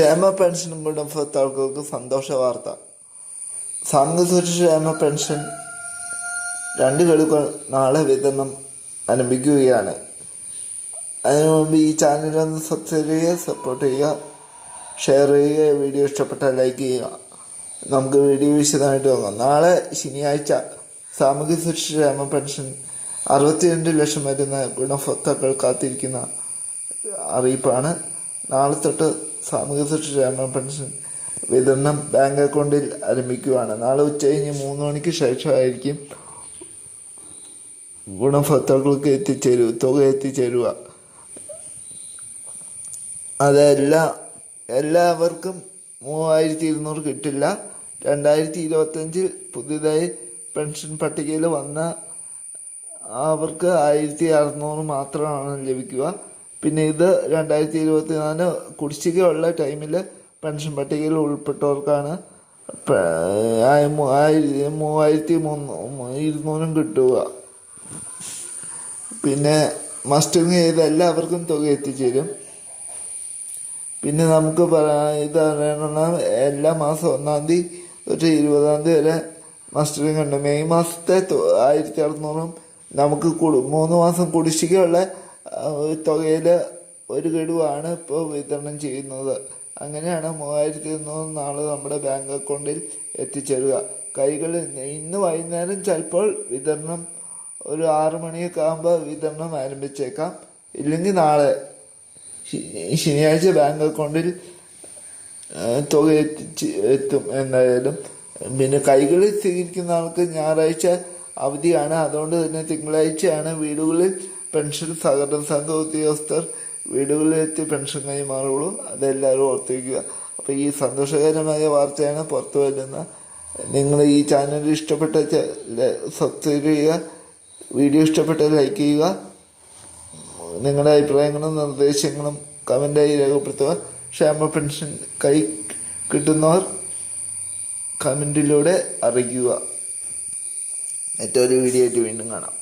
ക്ഷേമ പെൻഷൻ ഗുണഭോക്താക്കൾക്ക് സന്തോഷ വാർത്ത. സാമൂഹ്യ ക്ഷേമ പെൻഷൻ രണ്ട് ഗഡുക്കൾ നാളെ വിതരണം ആരംഭിക്കുകയാണ്. അതിനു മുമ്പ് ഈ ചാനൽ സബ്സ്ക്രൈബ് ചെയ്യുക സപ്പോർട്ട് ചെയ്യുക. ഷെയർ ചെയ്യുക. വീഡിയോ ഇഷ്ടപ്പെട്ടാൽ ലൈക്ക് ചെയ്യുക. നമുക്ക് വീഡിയോ വിശദമായിട്ട് നോക്കാം. നാളെ ശനിയാഴ്ച സാമൂഹ്യ സുരക്ഷ ക്ഷേമ പെൻഷൻ അറുപത്തിരണ്ട് ലക്ഷം വരുന്ന ഗുണഭോക്താക്കൾ കാത്തിരിക്കുന്ന അറിയിപ്പാണ്. നാളെ തൊട്ട് സാമൂഹ്യ സുരക്ഷ പെൻഷൻ വിതരണം ബാങ്ക് അക്കൗണ്ടിൽ ആരംഭിക്കുകയാണ് നാളെ ഉച്ച കഴിഞ്ഞ് മൂന്ന് മണിക്ക് ശേഷമായിരിക്കും ഗുണഭോക്താക്കൾക്ക് എത്തിച്ചേരുക തുക എത്തിച്ചേരുക. അതെല്ലാ എല്ലാവർക്കും മൂവായിരത്തി ഇരുന്നൂറ് കിട്ടില്ല. രണ്ടായിരത്തി ഇരുപത്തഞ്ചിൽ പുതിയതായി പെൻഷൻ പട്ടികയിൽ വന്ന അവർക്ക് ആയിരത്തി അറുന്നൂറ് മാത്രമാണ് ലഭിക്കുക. പിന്നെ ഇത് രണ്ടായിരത്തി ഇരുപത്തി നാല് കുടിശ്ശികയുള്ള ടൈമിൽ പെൻഷൻ പട്ടികയിൽ ഉൾപ്പെട്ടവർക്കാണ് മൂവായിരത്തി മൂന്ന് ഇരുന്നൂറും കിട്ടുക. പിന്നെ മസ്റ്റിങ് ചെയ്ത് എല്ലാവർക്കും തുക എത്തിച്ചേരും. പിന്നെ നമുക്ക് ഇത് അറിയണം എല്ലാ മാസം ഒന്നാം തീയതി തൊട്ട് ഇരുപതാം തീയതി വരെ മസ്റ്ററിങ് ഉണ്ട്. മെയ് മാസത്തെ ആയിരത്തി അറുന്നൂറും നമുക്ക് കുടി- മൂന്ന് മാസം കുടിശ്ശികയുള്ള തുകയിൽ ഒരു ഗഡുവാണ് ഇപ്പോൾ വിതരണം ചെയ്യുന്നത്. അങ്ങനെയാണ് മൂവായിരത്തി ഇരുന്നൂറ് നാളെ നമ്മുടെ ബാങ്ക് അക്കൗണ്ടിൽ എത്തിച്ചേരുക. കൈകളിൽ ഇന്ന് വൈകുന്നേരം ചിലപ്പോൾ വിതരണം ഒരു ആറു മണിയൊക്കെ ആകുമ്പോൾ വിതരണം ആരംഭിച്ചേക്കാം. ഇല്ലെങ്കിൽ നാളെ ശനിയാഴ്ച ബാങ്ക് അക്കൗണ്ടിൽ തുക എത്തിച്ച് എത്തും എന്തായാലും. പിന്നെ കൈകളിൽ സ്വീകരിക്കുന്ന ആൾക്ക് ഞായറാഴ്ച അവധിയാണ്. അതുകൊണ്ട് തന്നെ തിങ്കളാഴ്ചയാണ് വീടുകളിൽ പെൻഷൻ സഹകരണ സംഘ ഉദ്യോഗസ്ഥർ വീടുകളിലെത്തി പെൻഷൻ കൈമാറുള്ളൂ അതെല്ലാവരും ഓർത്തിരിക്കുക. അപ്പോൾ ഈ സന്തോഷകരമായ വാർത്തയാണ് പുറത്തു വരുന്ന നിങ്ങൾ ഈ ചാനൽ ഇഷ്ടപ്പെട്ട സബ്സ്ക്രൈബ് ചെയ്യുക. വീഡിയോ ഇഷ്ടപ്പെട്ട ലൈക്ക് ചെയ്യുക. നിങ്ങളുടെ അഭിപ്രായങ്ങളും നിർദ്ദേശങ്ങളും കമന്റായി രേഖപ്പെടുത്തുക. ക്ഷേമ പെൻഷൻ കൈ കിട്ടുന്നവർ കമന്റിലൂടെ അറിയിക്കുക. മറ്റൊരു വീഡിയോ ആയിട്ട് വീണ്ടും കാണാം.